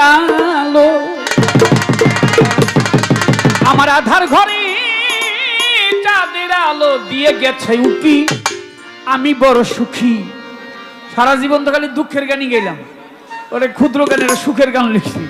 আলো। আমার আধার ঘরে চাঁদের আলো দিয়ে গেছে উকি। আমি বড় সুখী। সারা জীবন তো খালি দুঃখের গানই গেলাম ওরে ক্ষুদ্র গানের সুখের গান লিখছি।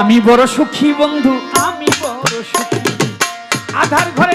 আমি বড় সুখী বন্ধু, আমি বড় সুখী। আধার ঘরে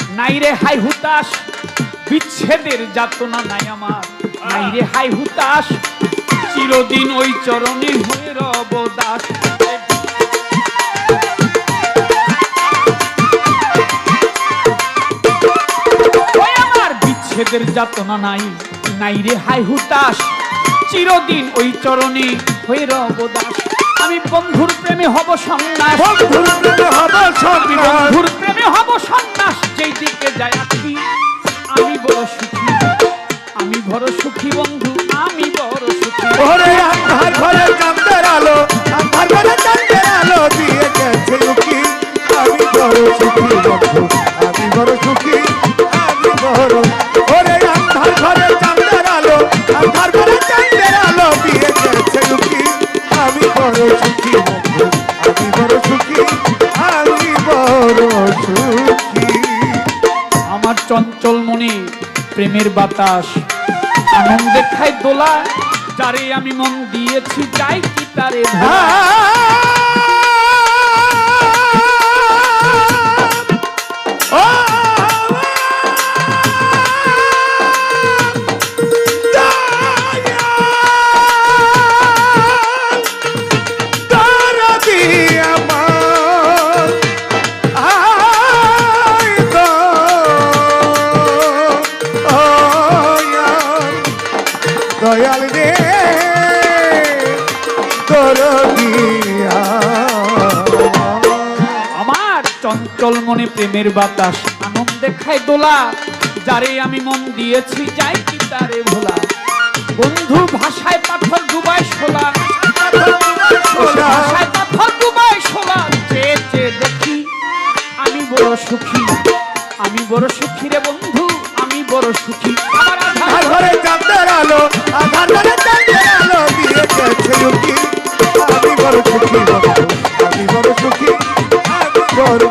নাই রে হাই হুতাশ বিচ্ছেদের যাতনা নাই আমার। নাই রে হাই হুতাশ চিরদিন ওই চরণে হয়ে রব দাস। বিচ্ছেদের যাতনা নাই নাই রে হাই হুতাশ চিরদিন ওই চরণে হয়ে রব দাস। আমি বন্ধুর প্রেমে হব সন্ন্যাস। বন্ধুর প্রেমে হব সন্ন্যাস। বন্ধুর সুখী বন্ধু আমি বড় সুখী আমি বড় ওরে আন্ধার ঘরে চাঁদের আলো আন্ধার ঘরে চাঁদের আলো দিয়ে গেছে উকি আমি বড় সুখী বন্ধু আমি বড় সুখী আমি বড় সুখী। আমার চঞ্চল মনে প্রেমের বাতাস। আনন্দে খাই দোলা যারে আমি মন দিয়েছি যাই কি তারে চঞ্চল মনে প্রেমের বাতাস। আনন্দে খাই দোলা, যারে আমি মন দিয়েছি, যাই কি তারে ভোলা। বন্ধু ভাষায় পাথর ডুবাই দেখি, আমি বড় সুখী। আমি বড় সুখী আমি বড় সুখী। আমার আমি বড় সুখী, আমি বড় সুখী, আমি বড়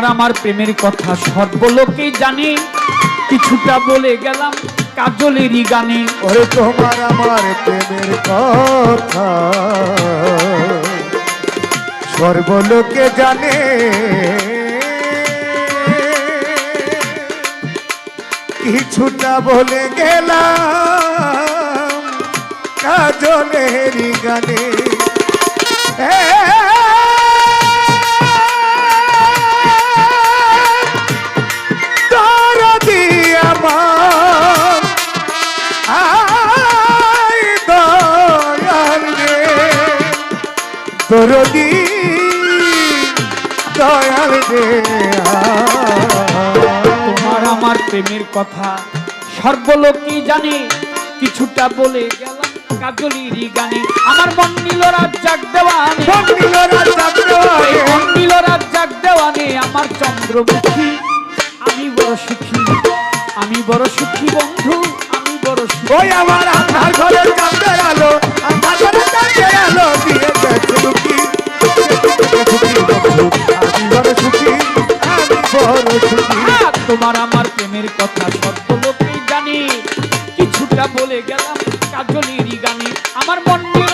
তোমার আমার প্রেমের কথা সর্বলোকে জানে। কিছুটা বলে গেলাম কাজলেরই গানে। ওরে তোমার আমার প্রেমের কথা সর্বলোকে জানে। কিছুটা বলে গেলাম কাজলেরই গানে। দরদি দরদি দয়াল তোমার আমার প্রেমের কথা সর্বলোকই জানে কিছুটা বলে গেলাম কাজলির গানে। আমার মন নীল রাজ্জাক দেওয়ানে। এই তোমার আমার প্রেমের কথা সত্য লোকেই জানি। কিছুটা বলে গেলাম কাজলির গানে। আমার মন নীল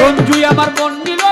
রঞ্জুই আমার মন নীল